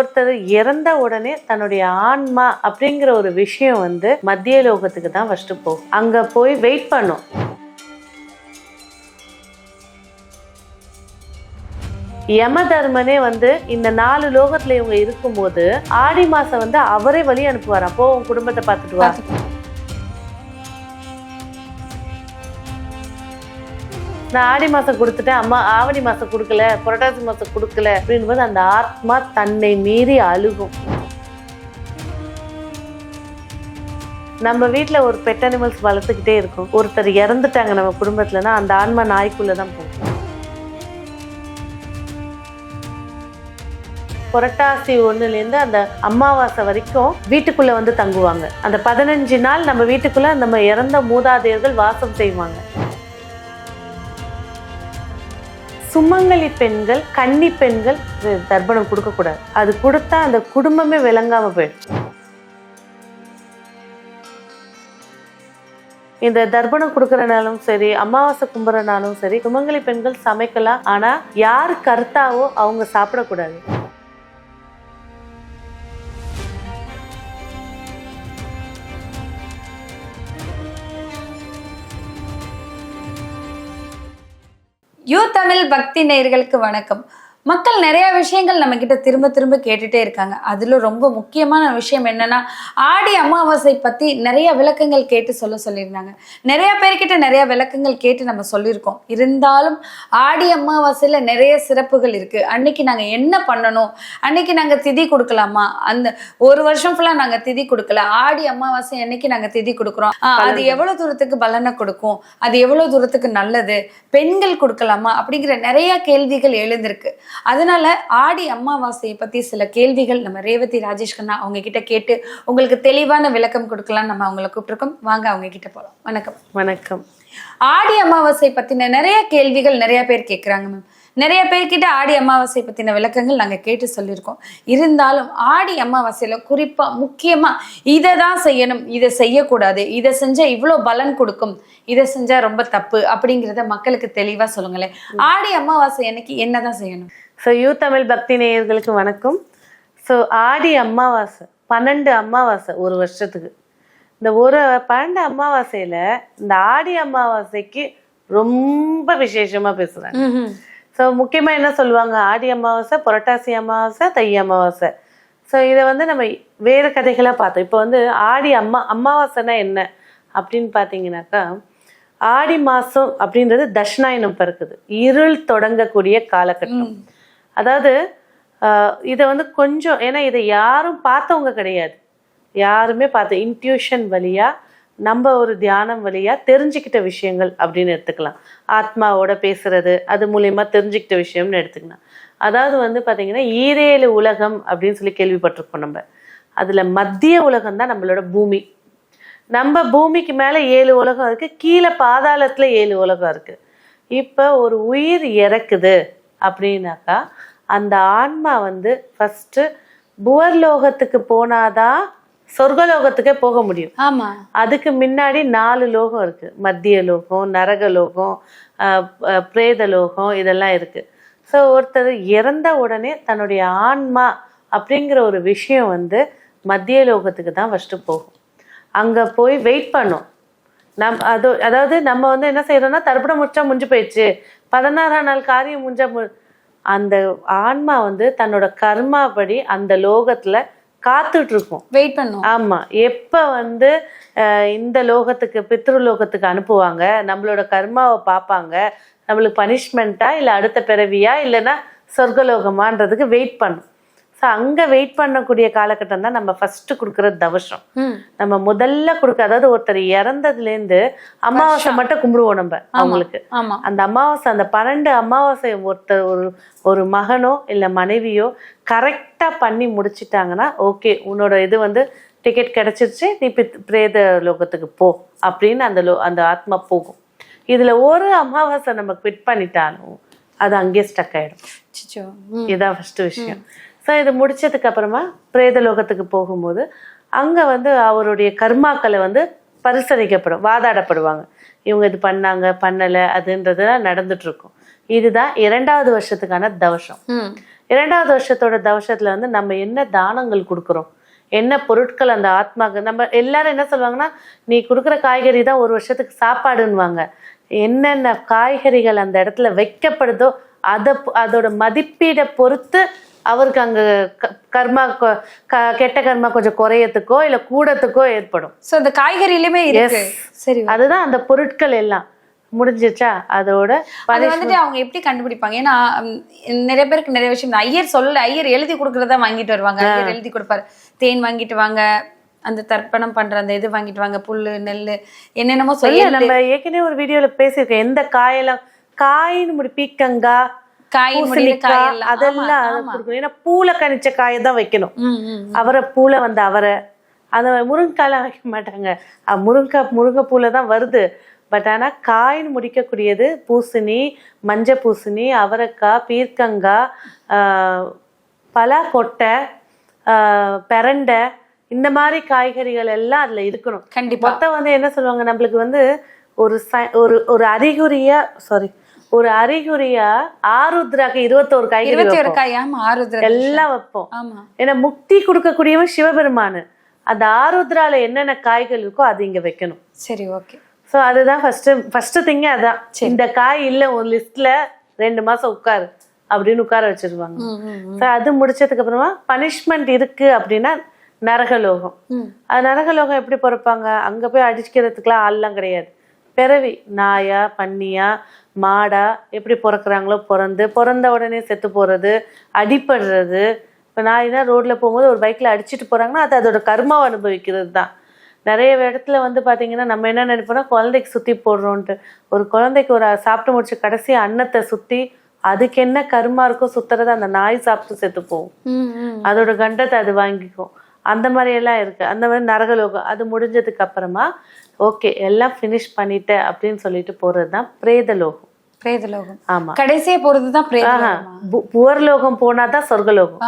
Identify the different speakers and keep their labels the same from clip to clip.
Speaker 1: ஒருத்தர் இறந்த உடனே தன்னுடைய ஆன்மா அப்படிங்கிற ஒரு விஷயம் வந்து மத்திய லோகத்துக்கு தான் ஃபஸ்ட்டு போகும். அங்கே போய் வெயிட் பண்ணும். யம தர்மனே வந்து இந்த நாலு லோகத்துல இவங்க இருக்கும்போது ஆடி மாசம் வந்து அவரே வழி அனுப்புவாராம் போ உன் குடும்பத்தை பார்த்துட்டு வா. நான் ஆடி மாதம் கொடுத்துட்டேன் அம்மா ஆவணி மாதம் கொடுக்கல புரட்டாசி மாதம் கொடுக்கல அப்படின்போது அந்த ஆத்மா தன்னை மீறி அழுகும். நம்ம வீட்டில் ஒரு பெட் அனிமல்ஸ் வளர்த்துக்கிட்டே இருக்கும். ஒருத்தர் இறந்துட்டாங்க நம்ம குடும்பத்தில்னா அந்த ஆன்மா நாய்க்குள்ளே தான் போகும். புரட்டாசி ஒன்றுலேருந்து அந்த அமாவாசை வரைக்கும் வீட்டுக்குள்ளே வந்து தங்குவாங்க. அந்த பதினஞ்சு நாள் நம்ம வீட்டுக்குள்ளே நம்ம இறந்த மூதாதையர்கள் வாசம் செய்வாங்க. சுமங்கலி பெண்கள் கன்னி பெண்கள் தர்ப்பணம் கொடுக்கக்கூடாது. அது கொடுத்தா அந்த குடும்பமே விளங்காம போயிடும். இந்த தர்ப்பணம் கொடுக்கறனாலும் சரி அமாவாசை கும்புறனாலும் சரி சுமங்கலி பெண்கள் சமைக்கலாம். ஆனா யார் கருத்தாவோ அவங்க சாப்பிடக்கூடாது.
Speaker 2: யூ தமிழ் பக்தி நேயர்களுக்கு வணக்கம். மக்கள் நிறைய விஷயங்கள் நம்ம கிட்ட திரும்ப திரும்ப கேட்டுட்டே இருக்காங்க. அதுல ரொம்ப முக்கியமான விஷயம் என்னன்னா ஆடி அமாவாசை பத்தி நிறைய விளக்கங்கள் கேட்டு சொல்ல சொல்லியிருந்தாங்க. நிறைய பேர்கிட்ட நிறைய விளக்கங்கள் கேட்டு நம்ம சொல்லியிருக்கோம். இருந்தாலும் ஆடி அமாவாசையில நிறைய சிறப்புகள் இருக்கு. அன்னைக்கு நாங்க என்ன பண்ணணும்? அன்னைக்கு நாங்க திதி கொடுக்கலாமா? அந்த ஒரு வருஷம் ஃபுல்லா நாங்க திதி கொடுக்கல. ஆடி அமாவாசை அன்னைக்கு நாங்க திதி கொடுக்குறோம். அது எவ்வளவு தூரத்துக்கு பலனை கொடுக்கும்? அது எவ்வளவு தூரத்துக்கு நல்லது? பெண்கள் கொடுக்கலாமா? அப்படிங்கிற நிறைய கேள்விகள் எழுந்திருக்கு. அதனால ஆடி அமாவாசையை பத்தி சில கேள்விகள் நம்ம ரேவதி ராஜேஷ் கண்ணா அவங்க கிட்ட கேட்டு உங்களுக்கு தெளிவான விளக்கம் கொடுக்கலாம் நம்ம அவங்கள கூப்பிட்டுருக்கோம். வாங்க அவங்க கிட்ட போலாம். வணக்கம்.
Speaker 1: வணக்கம்.
Speaker 2: ஆடி அமாவாசை பத்தின நிறைய கேள்விகள் நிறைய பேர் கேட்குறாங்க மேம் நிறைய பேர்கிட்ட ஆடி அமாவாசை பத்தின விளக்கங்கள் நாங்க கேட்டு சொல்லியிருக்கோம். இருந்தாலும் ஆடி அமாவாசையில குறிப்பா முக்கியமா இதை தான் செய்யணும் இதை செய்யக்கூடாது இதை செஞ்சா இவ்வளோ பலன் கொடுக்கும் இதை செஞ்சா ரொம்ப தப்பு அப்படிங்கிறத மக்களுக்கு தெளிவா சொல்லுங்களேன். ஆடி அமாவாசை அன்னைக்கு என்னதான் செய்யணும்?
Speaker 1: ஸோ யூ தமிழ் பக்தி நேயர்களுக்கு வணக்கம். ஸோ ஆடி அமாவாசை பன்னெண்டு அமாவாசை ஒரு வருஷத்துக்கு. இந்த ஒரு பன்னெண்டு அமாவாசையில இந்த ஆடி அமாவாசைக்கு ரொம்ப விசேஷமா பேசுறாங்க. ஸோ முக்கியமா என்ன சொல்லுவாங்க? ஆடி அமாவாசை புரட்டாசி அமாவாசை தை அமாவாசை. ஸோ இதை வந்து நம்ம வேறு கதைகளாக பார்த்தோம். இப்போ வந்து ஆடி அம்மா அமாவாசைனா என்ன அப்படின்னு பார்த்தீங்கன்னாக்கா ஆடி மாதம் அப்படின்றது தட்சிணாயனம் பிறக்குது. இருள் தொடங்கக்கூடிய காலகட்டம். அதாவது இதை வந்து கொஞ்சம் ஏன்னா இதை யாரும் பார்த்தவங்க கிடையாது. யாருமே பார்த்து இன்ட்யூஷன் வழியா நம்ம ஒரு தியானம் வழியா தெரிஞ்சுக்கிட்ட விஷயங்கள் அப்படின்னு எடுத்துக்கலாம். ஆத்மாவோட பேசுறது அது மூலயமா தெரிஞ்சுக்கிட்ட விஷயம்னு எடுத்துக்கலாம். அதாவது வந்து பார்த்திங்கன்னா ஈரேழு உலகம் அப்படின்னு சொல்லி கேள்விப்பட்டிருப்போம் நம்ம. அதில் மத்திய உலகம் தான் நம்மளோட பூமி. நம்ம பூமிக்கு மேலே ஏழு உலகம் இருக்குது கீழே பாதாளத்தில் ஏழு உலகம் இருக்குது இப்போ ஒரு உயிர் இறக்குது அப்படின்னாக்கா அந்த ஆன்மா வந்து ஃபஸ்ட்டு புவர்லோகத்துக்கு போனாதான் சொர்க்கலோகத்துக்கே போக முடியும்.
Speaker 2: ஆமா.
Speaker 1: அதுக்கு முன்னாடி நாலு லோகம் இருக்கு. மத்திய லோகம் நரக லோகம் பிரேத லோகம் இதெல்லாம் இருக்கு. ஸோ ஒருத்தர் இறந்த உடனே தன்னுடைய ஆன்மா அப்படிங்கிற ஒரு விஷயம் வந்து மத்திய லோகத்துக்கு தான் ஃபர்ஸ்ட் போகும். அங்க போய் வெயிட் பண்ணும். நம் அது அதாவது நம்ம வந்து என்ன செய்யறோம்னா தர்ப்பணம் முடிச்சா முடிஞ்சு போயிடுச்சு. பதினாறாம் நாள் காரியம் முடிஞ்சா மு- அந்த ஆன்மா வந்து தன்னோட கர்மாபடி அந்த லோகத்துல காத்துட்டு இருக்கும்
Speaker 2: வெயிட் பண்ணும்.
Speaker 1: ஆமா. எப்ப வந்து இந்த லோகத்துக்கு பித்ரு லோகத்துக்கு அனுப்புவாங்க? நம்மளோட கர்மாவை பார்ப்பாங்க. நம்மளுக்கு பனிஷ்மெண்ட்டா இல்ல அடுத்த பிறவியா இல்லைன்னா சொர்க்கலோகமான்றதுக்கு வெயிட் பண்ணும். ஸோ அங்க வெயிட் பண்ணக்கூடிய காலகட்டம் தான் நம்ம ஃபர்ஸ்ட் கொடுக்குற தவசம் நம்ம முதல்ல கொடுக்க அதாவது ஒருத்தர் இறந்ததுல இருந்து அமாவாசை மட்டும் கும்பிடுவோம் நம்ம அவங்களுக்கு. அந்த அமாவாசை அந்த பன்னெண்டு அமாவாசை ஒருத்தர் ஒரு ஒரு மகனோ இல்ல மனைவியோ கரெக்டா பண்ணி முடிச்சிட்டாங்கன்னா ஓகே உன்னோட இது வந்து டிக்கெட் கிடைச்சிருச்சு நீ பித் பிரேத லோகத்துக்கு போ அப்படின்னு அந்த லோ அந்த ஆத்மா போகும். இதுல ஒரு அமாவாசை நம்ம குவிட் பண்ணிட்டாலும் அது அங்கேயே ஸ்டக் ஆயிடும்.
Speaker 2: சிச்சோ ம்.
Speaker 1: இதான் ஃபர்ஸ்ட் விஷயம். ஸோ இது முடிச்சதுக்கு அப்புறமா பிரேத லோகத்துக்கு போகும்போது அங்க வந்து அவருடைய கர்மாக்களை வந்து பரிசோதிக்கப்படும் வாதாடப்படுவாங்க. இவங்க இது பண்ணாங்க பண்ணல அதுன்றதுலாம் நடந்துட்டு இருக்கும் இதுதான் இரண்டாவது வருஷத்துக்கான தவசம் இரண்டாவது வருஷத்தோட தவசத்துல வந்து நம்ம என்ன தானங்கள் கொடுக்குறோம்? என்ன பொருட்கள் அந்த ஆத்மாக்கு நம்ம எல்லாரும் என்ன சொல்லுவாங்கன்னா நீ கொடுக்குற காய்கறி தான் ஒரு வருஷத்துக்கு சாப்பாடுன்னுவாங்க. என்னென்ன காய்கறிகள் அந்த இடத்துல வைக்கப்படுதோ அதை அதோட மதிப்பீடை பொறுத்து அவருக்கு அங்க கர்மா கெட்ட கர்மா கொஞ்சம் குறையத்துக்கோ இல்ல கூடத்துக்கோ ஏற்படும்.
Speaker 2: சோ இந்த காய்கறியிலுமே சரி.
Speaker 1: அதுதான் அந்த பொருட்கள் எல்லாம். முடிஞ்சிச்சா? அதோட
Speaker 2: அது வந்துட்டு அவங்க எப்படி கண்டுபிடிப்பாங்க? ஏன்னா நிறைய பேருக்கு நிறைய விஷயம். ஐயர் சொல்லல ஐயர் எழுதி கொடுக்கறதா வாங்கிட்டு வருவாங்க. ஐயர் எழுதி கொடுப்பாரு. தேன் வாங்கிட்டு வாங்க. அந்த தர்ப்பணம் பண்ற அந்த இது வாங்கிட்டு வாங்க. புல்லு நெல்லு என்னென்னமோ சொல்லி
Speaker 1: நம்ம ஏற்கனவே ஒரு வீடியோல பேசியிருக்கோம். எந்த காயெல்லாம் காயின்னு முடி
Speaker 2: முடியில
Speaker 1: பூசணிக்காய்
Speaker 2: காயெல்லாம். ஆமா,
Speaker 1: அதெல்லாம் ஏன்னா பூல கணிச்ச காயை தான் வைக்கணும். அவரை பூல வந்த அவரை அந்த முருங்கைக்காய்லாம் வைக்க மாட்டாங்க. அஹ் முருங்கைக்காய் முருங்கைப்பூல தான் வருது. பட் ஆனா காயின் முடிக்கக்கூடியது பூசணி மஞ்சள் பூசணி அவரைக்காய் பீர்க்கங்காய் ஆஹ் பலாக்கொட்டை ஆஹ் பெரண்டை இந்த மாதிரி காய்கறிகள் எல்லாம் அதுல இருக்கணும்.
Speaker 2: கண்டிப்பா.
Speaker 1: மொத்தம் வந்து என்ன சொல்லுவாங்க? நம்மளுக்கு வந்து ஒரு ச- ஒரு ஒரு அறிகுறியா சாரி ஒரு அறிகுறியா ஆருத்ராக்கு இருபத்தோரு காய்கறி
Speaker 2: இருபத்தி. காய் ஆமா
Speaker 1: எல்லாம் வைப்போம்.
Speaker 2: ஆமா.
Speaker 1: ஏன்னா முக்தி கொடுக்கக்கூடியவன் சிவபெருமானு. அந்த ஆருத்ரால என்னென்ன காய்கள் இருக்கோ அது இங்க வைக்கணும்.
Speaker 2: சரி ஓகே.
Speaker 1: சோ அதுதான் ஃபர்ஸ்ட் ஃபர்ஸ்ட் திங்க அதான். இந்த காய் இல்ல ஒரு லிஸ்ட்ல ரெண்டு மாசம் உட்காரு அப்படின்னு உட்கார வச்சிருவாங்க. So அது முடிச்சதுக்கு அப்புறமா பனிஷ்மெண்ட் இருக்கு அப்படின்னா நரகலோகம். அது நரகலோகம் எப்படி பிறப்பாங்க? அங்க போய் அடிச்சுக்கிறதுக்குலாம் ஆள்லாம் கிடையாது. பிறவி நாயா பன்னியா மாடா எப்படி பிறக்குறாங்களோ பிறந்து பிறந்த உடனே செத்து போறது அடிபடுறது. இப்போ நாய்னா ரோட்ல போகும்போது ஒரு பைக்ல அடிச்சிட்டு போறாங்கன்னா அது அதோட கர்மாவை அனுபவிக்கிறது தான் நிறைய இடத்துல வந்து பாத்தீங்கன்னா நம்ம என்ன நினைப்போம்னா குழந்தைக்கு சுத்தி போடுறோன்ட்டு. ஒரு குழந்தைக்கு ஒரு சாப்பிட்டு முடிச்ச கடைசி அன்னத்தை சுத்தி அதுக்கு என்ன கர்மா இருக்கோ சுத்துறதை அந்த நாய் சாப்பிட்டு செத்து போகும். அதோட கண்டத்தை அது வாங்கிக்கும். அந்த மாதிரி எல்லாம் இருக்கு. அந்த மாதிரி நரகலோகம் அது முடிஞ்சதுக்கு அப்புறமா ஓகே எல்லாம் ஃபினிஷ் பண்ணிட்டேன் அப்படின்னு சொல்லிட்டு போறதுதான் பிரேதலோகம்.
Speaker 2: பிரேதலோகம்.
Speaker 1: ஆமா.
Speaker 2: கடைசியா போறதுதான் பிரேதலோகமா?
Speaker 1: பு- புவர்லோகம் போனாதான் சொர்க்கலோகம்.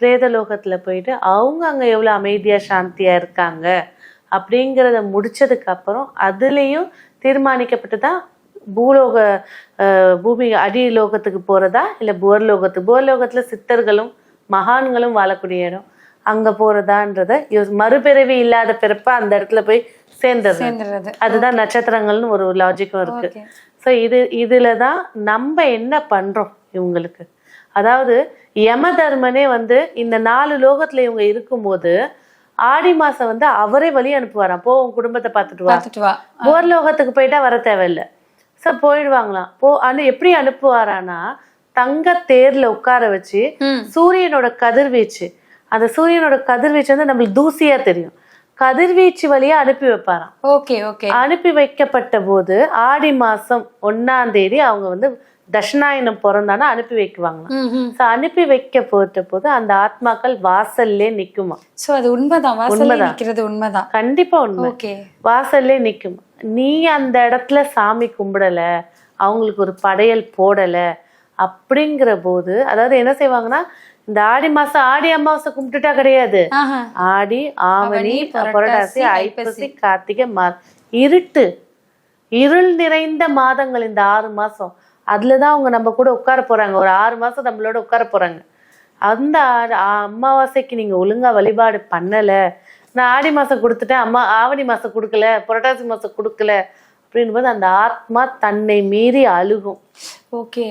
Speaker 1: பிரேதலோகத்துல போயிட்டு அவங்க அங்க எவ்வளவு அமைதியா சாந்தியா இருக்காங்க அப்படிங்கிறத முடிச்சதுக்கு அப்புறம் அதுலயும் தீர்மானிக்கப்பட்டு தான் பூலோக பூமி அடிலோகத்துக்கு போறதா இல்ல புவர்லோகத்துக்கு புவர்லோகத்துல சித்தர்களும் மகான்களும் வாழக்கூடிய இடம். அங்க போறதான்றத மறுபிறவி இல்லாத பிறப்ப அந்த இடத்துல போய்
Speaker 2: சேர்ந்துடுறது.
Speaker 1: அதுதான் நட்சத்திரங்கள்னு ஒரு லாஜிக்கும் இருக்கு. ஸோ இது இதுல தான் நம்ம என்ன பண்றோம் இவங்களுக்கு? அதாவது யம தர்மனே வந்து இந்த நாலு லோகத்துல இவங்க இருக்கும்போது ஆடி மாசம் வந்து அவரே வழி அனுப்புவாராம். போ உன் குடும்பத்தை பார்த்துட்டு வா. போர் லோகத்துக்கு போயிட்டா வர தேவையில்ல. ஸோ போயிடுவாங்களாம். போ ஆனா எப்படி அனுப்புவாரானா தங்க தேர்ல உட்கார வச்சு. சூரியனோட கதிர்வீச்சு. அந்த சூரியனோட கதிர்வீச்சு வந்து நம்மளுக்கு தூசியா தெரியும். கதிர்வீச்சு வழியா அனுப்பி வைப்பாராம்.
Speaker 2: Okay okay.
Speaker 1: அனுப்பி வைக்கப்பட்ட போது ஆடி மாசம் ஒன்னாம் தேதி அவங்க வந்து தட்சிணாயனம் பிறந்தானா அனுப்பி
Speaker 2: ம்
Speaker 1: So, அனுப்பி வைக்க போட்ட போது அந்த ஆத்மாக்கள் வாசல்லே நிக்குமா.
Speaker 2: சோ அது உண்மைதான்.
Speaker 1: உண்மைதான்.
Speaker 2: நிக்கிறது உண்மைதான்.
Speaker 1: கண்டிப்பா உண்மை. வாசல்லே நிக்கும். நீ அந்த இடத்துல சாமி கும்பிடல அவங்களுக்கு ஒரு படையல் போடல அப்படிங்கிற போது அதாவது என்ன செய்வாங்கன்னா இந்த ஆடி மாசம் ஆடி அமாவாசை கும்பிட்டுட்டா கிடையாது. ஆடி ஆவணி புரட்டாசி ஐப்பசி கார்த்திகை மா இருட்டு. இருள் நிறைந்த மாதங்கள் இந்த ஆறு மாசம். அதுலதான் அவங்க நம்ம கூட உட்கார போறாங்க. ஒரு ஆறு மாசம் நம்மளோட உட்கார போறாங்க. அந்த அமாவாசைக்கு நீங்க ஒழுங்கா வழிபாடு பண்ணல. நான் ஆடி மாசம் கொடுத்துட்டேன். அம்மா ஆவணி மாசம் கொடுக்கல. புரட்டாசி மாசம் கொடுக்கல. அப்படின்போது அந்த ஆத்மா தன்னை மீறி அழுகும்.
Speaker 2: ஓகே.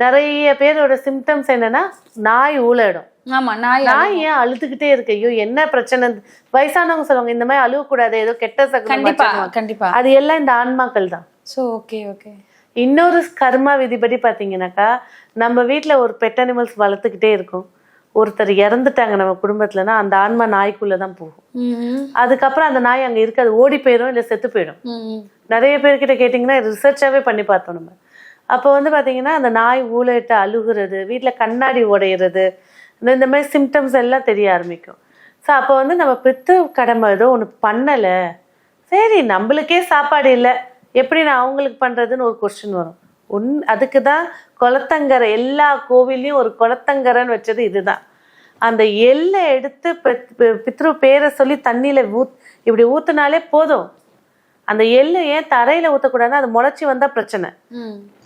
Speaker 1: நிறைய பேரோட சிம்டம்ஸ் என்னன்னா நாய் ஊழடும்
Speaker 2: ஆமா நாய்
Speaker 1: நான் ஏன் அழுதுகிட்டே இருக்கு? ஐயோ என்ன பிரச்சனை? வயசானவங்க சொல்லுவாங்க இந்த மாதிரி அழுவக்கூடாது ஏதோ கெட்ட சகுனம்
Speaker 2: கண்டிப்பா. கண்டிப்பா.
Speaker 1: அது எல்லாம் இந்த ஆன்மாக்கள் தான்.
Speaker 2: சோ ஓகே ஓகே
Speaker 1: இன்னொரு கர்மா விதிப்படி பாத்தீங்கன்னாக்கா நம்ம வீட்ல ஒரு பெட் அனிமல்ஸ் வளர்த்துக்கிட்டே இருக்கும். ஒருத்தர் இறந்துட்டாங்க நம்ம குடும்பத்துலனா அந்த ஆன்மா நாய்க்குள்ள தான் போகும். அதுக்கப்புறம் அந்த நாய் அங்க இருக்காது ஓடி போயிடும் இல்ல செத்து போயிடும். நிறைய பேர்கிட்ட கேட்டிங்கன்னா ரிசர்ச்சாவே பண்ணி பார்த்தோம் நம்ம. அப்போ வந்து பார்த்திங்கன்னா அந்த நாய் ஊழையிட்டு அழுகுறது வீட்டில் கண்ணாடி உடையிறது இந்த இந்த மாதிரி சிம்டம்ஸ் எல்லாம் தெரிய ஆரம்பிக்கும். ஸோ அப்போ வந்து நம்ம பித்து கடமை ஏதோ ஒன்று பண்ணலை. சரி நம்மளுக்கே சாப்பாடு இல்லை. எப்படி நான் அவங்களுக்கு பண்ணுறதுன்னு ஒரு கொஸ்டின் வரும். உன் அதுக்கு தான் குளத்தங்கரை எல்லா கோவில்லையும் ஒரு குளத்தங்கரைன்னு வச்சது இதுதான். அந்த எல்லை எடுத்து பித்ரு பேரை சொல்லி தண்ணியில் ஊத் இப்படி ஊற்றுனாலே போதும். அந்த எள்ளு ஏன் தரையில ஊத்தக்கூடாதுன்னா அது முளைச்சி வந்தா பிரச்சனை.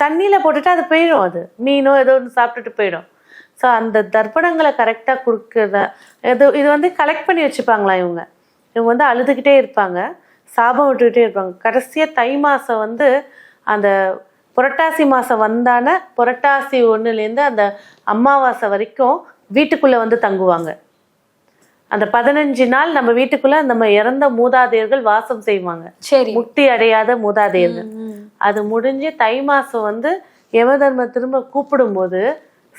Speaker 1: தண்ணியில போட்டுட்டு அது போயிடும் அது. மீனோ ஏதோ ஒன்று சாப்பிட்டுட்டு போயிடும். ஸோ அந்த தர்ப்பணங்களை கரெக்டாக கொடுக்குறத இது இது வந்து கலெக்ட் பண்ணி வச்சுப்பாங்களாம் இவங்க? இவங்க வந்து அழுதுகிட்டே இருப்பாங்க. சாபம் விட்டுக்கிட்டே இருப்பாங்க. கடைசியாக தை மாதம் வந்து அந்த புரட்டாசி மாதம் வந்தான புரட்டாசி ஒன்றுலேருந்து அந்த அமாவாசை வரைக்கும் வீட்டுக்குள்ளே வந்து தங்குவாங்க. அந்த பதினஞ்சு நாள் நம்ம வீட்டுக்குள்ள நம்ம இறந்த மூதாதையர்கள் வாசம் செய்வாங்க.
Speaker 2: சரி.
Speaker 1: முக்தி அடையாத மூதாதையர்கள். அது முடிஞ்சு தை மாசம் வந்து யமதர்ம திரும்ப கூப்பிடும்போது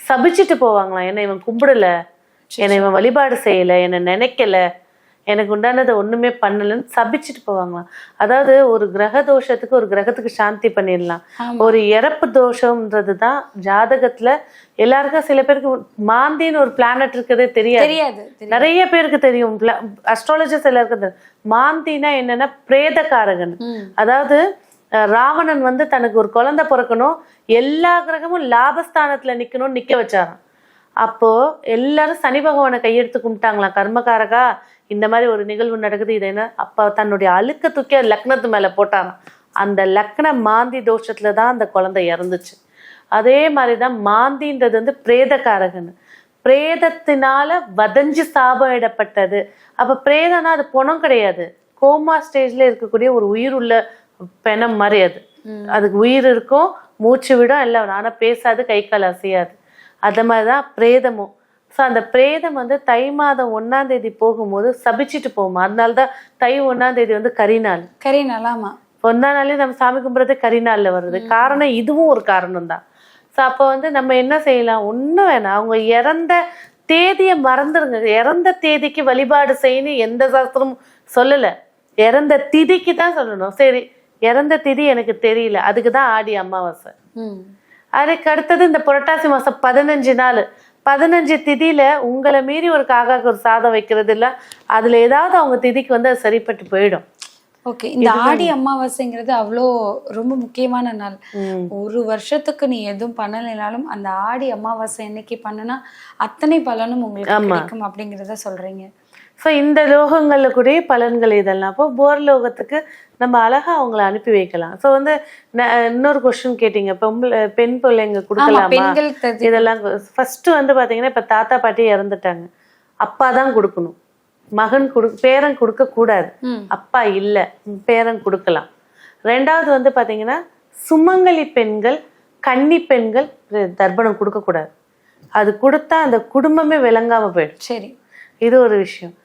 Speaker 1: சபிச்சுட்டு போவாங்களாம். என்னை இவன் கும்பிடல. என்னை இவன் வழிபாடு செய்யல. என்னை நினைக்கல. எனக்கு உண்டானதை ஒண்ணுமே பண்ணலன்னு சபிச்சுட்டு போவாங்களாம். அதாவது ஒரு கிரக தோஷத்துக்கு ஒரு கிரகத்துக்கு சாந்தி பண்ணிடலாம். ஒரு இறப்பு தோஷம்ன்றது தான் ஜாதகத்துல எல்லாருக்கும் சில பேருக்கு மாந்தின்னு ஒரு பிளானட் இருக்கிறதே தெரியாது. நிறைய பேருக்கு தெரியும். அஸ்ட்ராலஜர்ஸ் எல்லாருக்கும் மாந்தினா என்னன்னா பிரேதக்காரகன்.
Speaker 2: ம்.
Speaker 1: அதாவது ராவணன் வந்து தனக்கு ஒரு குழந்தை பிறக்கணும். எல்லா கிரகமும் லாபஸ்தானத்துல நிக்கணும்னு நிக்க வச்சாராம். அப்போ எல்லாரும் சனி பகவானை கையெடுத்து கும்பிட்டாங்களாம் கர்மகாரகா இந்த மாதிரி ஒரு நிகழ்வு நடக்குது இது என்ன? அப்ப தன்னுடைய அழுக்க தூக்கி அது லக்னத்து மேல போட்டாராம். அந்த லக்ன மாந்தி தோஷத்துல தான் அந்த குழந்தை இறந்துச்சு. அதே மாதிரிதான் மாந்தின்றது வந்து பிரேதக்காரகன் பிரேதத்தினால வதஞ்சு சாபமிடப்பட்டது. அப்ப பிரேதம்னா அது பொணம் கிடையாது. கோமா ஸ்டேஜ்ல இருக்கக்கூடிய ஒரு உயிர் உள்ள பெணம் மாதிரி அது. அதுக்கு உயிர் இருக்கும் மூச்சு விடும் எல்லாம் வரும். ஆனா பேசாது கை கால் அசையாது. அந்த மாதிரிதான் பிரேதமும். ஸோ அந்த பிரேதம் வந்து தை மாதம் ஒன்னாம் தேதி போகும்போது சபிச்சிட்டு போகுமா? அதனால தான் தை ஒன்னாம் தேதி வந்து கரிநாள்
Speaker 2: கறி நல்லாமா
Speaker 1: ஒன்னாம் நாளே நம்ம சாமி கும்பிட்றது கரிநாள்ல வருது. காரணம் இதுவும் ஒரு காரணம் தான் ஸோ அப்போ வந்து நம்ம என்ன செய்யலாம்? ஒன்றும் வேணாம். அவங்க இறந்த தேதியை மறந்துடுங்க இறந்த தேதிக்கு வழிபாடு செய்யணும். எந்த சாஸ்திரமும் சொல்லலை. இறந்த திதிக்கு தான் சொல்லணும். சரி இறந்த திதி எனக்கு தெரியல. அதுக்கு தான் ஆடி அமாவாசை. அதுக்கு அடுத்தது இந்த புரட்டாசி மாசம் பதினஞ்சு நாள். பதினஞ்சு திதியில உங்களை மீறி ஒரு காக்காக்கு ஒரு சாதம் வைக்கிறது இல்ல. அதுல ஏதாவது அவங்க திதிக்கு வந்து அது சரிப்பட்டு போயிடும்.
Speaker 2: ஓகே இந்த ஆடி அமாவாசைங்கிறது அவ்வளோ ரொம்ப முக்கியமான நாள். ஒரு வருஷத்துக்கு நீ எதுவும் பண்ணலைனாலும் அந்த ஆடி அமாவாசை என்னைக்கு பண்ணுனா அத்தனை பலனும் உங்களுக்கு கிடைக்கும் அப்படிங்கிறத சொல்றீங்க.
Speaker 1: ஸோ இந்த லோகங்கள்ல கூட பலன்கள் இதெல்லாம். அப்போ போர் லோகத்துக்கு நம்ம அழகா அவங்கள அனுப்பி வைக்கலாம். ஸோ வந்து இன்னொரு கொஸ்டின் கேட்டீங்க. பொம்பளை பெண் பிள்ளைங்க கொடுக்கலாமா? இதெல்லாம் ஃபர்ஸ்ட் வந்து பாத்தீங்கன்னா இப்ப தாத்தா பாட்டி இறந்துட்டாங்க. அப்பா தான் கொடுக்கணும். மகன் கொடு பேரன் கொடுக்க கூடாது.
Speaker 2: ம்.
Speaker 1: அப்பா இல்ல. பேரன் கொடுக்கலாம். ரெண்டாவது வந்து பாத்தீங்கன்னா சுமங்கலி பெண்கள் கன்னி பெண்கள் தர்ப்பணம் கொடுக்க கூடாது அது கொடுத்தா அந்த குடும்பமே விளங்காம போயிடும்.
Speaker 2: சரி.
Speaker 1: இது ஒரு விஷயம்.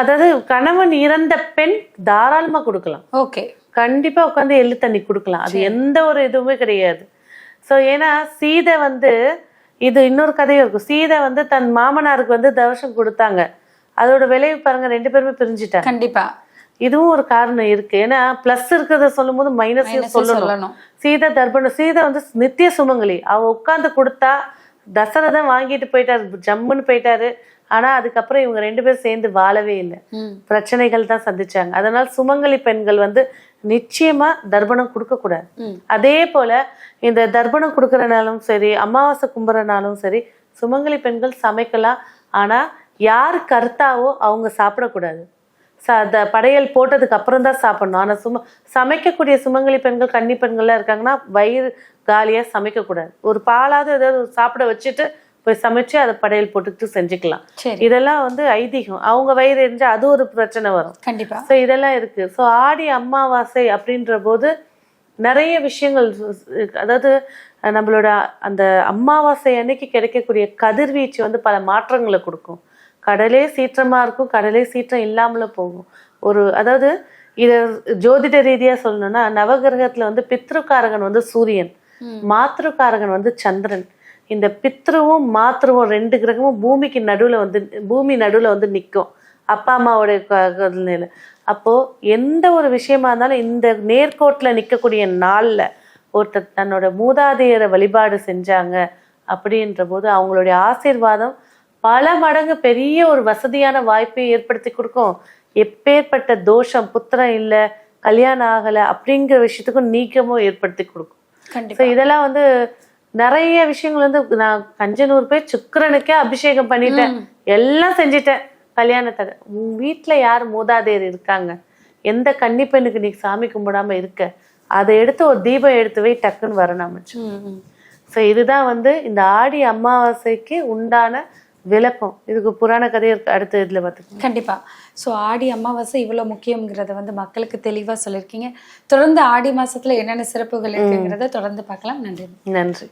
Speaker 1: அதாவது கணவன் இறந்த பெண் தாராளமா கொடுக்கலாம்.
Speaker 2: ஓகே.
Speaker 1: கண்டிப்பா உட்காந்து எள்ளு தண்ணி கொடுக்கலாம். அது எந்த ஒரு இதுவுமே கிடையாது. சோ ஏன்னா சீதை வந்து இது இன்னொரு கதையும் இருக்கும். சீதை வந்து தன் மாமனாருக்கு வந்து தவசம் கொடுத்தாங்க. அதோட விளைவு பாருங்க ரெண்டு பேருமே பிரிஞ்சுட்டாங்க.
Speaker 2: கண்டிப்பா.
Speaker 1: இதுவும் ஒரு காரணம் இருக்கு. ஏன்னா பிளஸ் இருக்கிறத சொல்லும் போது
Speaker 2: Minus
Speaker 1: சொல்லணும். சீதை தர்ப்பணம் சீதை வந்து நித்திய சுமங்கலி. அவ உட்கார்ந்து கொடுத்தா தசரதன் வாங்கிட்டு போயிட்டாரு ஜம்முன்னு போயிட்டாரு. ஆனா அதுக்கப்புறம் இவங்க ரெண்டு பேரும் சேர்ந்து வாழவே இல்லை. பிரச்சனைகள் தான் சந்திச்சாங்க. அதனால சுமங்கலி பெண்கள் வந்து நிச்சயமா தர்ப்பணம் கொடுக்க கூடாது.
Speaker 2: ம்.
Speaker 1: அதே போல இந்த தர்ப்பணம் கொடுக்கறனாலும் சரி அமாவாசை கும்புறனாலும் சரி சுமங்கலி பெண்கள் சமைக்கலாம். ஆனா யார் கர்த்தாவோ அவங்க சாப்பிடக்கூடாது. ச அந்த படையல் போட்டதுக்கு அப்புறம் தான் சாப்பிடணும். ஆனா சும சமைக்கக்கூடிய சுமங்கலி பெண்கள் கன்னி பெண்கள்லாம் இருக்காங்கன்னா வயிறு காலியா சமைக்கக்கூடாது ஒரு பாலாவது ஏதாவது சாப்பிட வச்சுட்டு போய் சமைச்சு அதை படையல் போட்டுட்டு செஞ்சுக்கலாம். இதெல்லாம் வந்து ஐதீகம். அவங்க வயிறு எரிஞ்சா அது ஒரு பிரச்சனை வரும்.
Speaker 2: கண்டிப்பா.
Speaker 1: ஸோ இதெல்லாம் இருக்கு. ஸோ ஆடி அமாவாசை அப்படின்ற போது நிறைய விஷயங்கள். அதாவது நம்மளோட அந்த அமாவாசை அன்னைக்கு கிடைக்கக்கூடிய கதிர்வீச்சு வந்து பல மாற்றங்களை கொடுக்கும். கடலே சீற்றமா இருக்கும் கடலே சீற்றம் இல்லாமல போகும். ஒரு அதாவது இத ஜோதிட ரீதியா சொல்லணும்னா நவகிரகத்துல வந்து பித்ருக்காரகன் வந்து சூரியன். மாத்ருக்காரகன் வந்து சந்திரன். இந்த பித்ருவும் மாத்ருவும் ரெண்டு கிரகமும் பூமிக்கு நடுவுல வந்து பூமி நடுவுல வந்து நிக்கும். அப்பா அம்மாவுடைய நிலை. அப்போ எந்த ஒரு விஷயமா இருந்தாலும் இந்த நேர்கோட்டுல நிக்கக்கூடிய நாள்ல ஒருத்தர் தன்னோட மூதாதையரை வழிபாடு செஞ்சாங்க அப்படின்ற போது அவங்களுடைய ஆசீர்வாதம் பல மடங்கு பெரிய ஒரு வசதியான வாய்ப்பை ஏற்படுத்தி கொடுக்கும். எப்பேற்பட்ட தோஷம் புத்திரம் இல்ல கல்யாணம் ஆகல அப்படிங்கிற விஷயத்துக்கும் நீக்கமும் ஏற்படுத்தி கொடுக்கும். இதெல்லாம் வந்து நிறைய விஷயங்கள் வந்து நான் கஞ்சனூர் போய் சுக்கிரனுக்கே அபிஷேகம் பண்ணிட்டேன். எல்லாம் செஞ்சிட்டேன். கல்யாணத்தை உன் வீட்டுல யார் மூதாதையர் இருக்காங்க? எந்த கன்னி பெண்ணுக்கு நீ சாமி கும்பிடாம இருக்க? அதை எடுத்து ஒரு தீபம் எடுத்து வை டக்குன்னு வரணும் அமைச்சு. ஸோ இதுதான் வந்து இந்த ஆடி அமாவாசைக்கு உண்டான விளக்கம். இதுக்கு புராண கதை அடுத்த இதில் பார்த்துக்கோங்க
Speaker 2: கண்டிப்பா. ஸோ ஆடி அமாவாசை இவ்வளவு முக்கியங்கிறத வந்து மக்களுக்கு தெளிவா சொல்லியிருக்கீங்க. தொடர்ந்து ஆடி மாசத்துல என்னென்ன சிறப்புகள் இருக்குங்கிறத தொடர்ந்து பார்க்கலாம். நன்றி.
Speaker 1: நன்றி.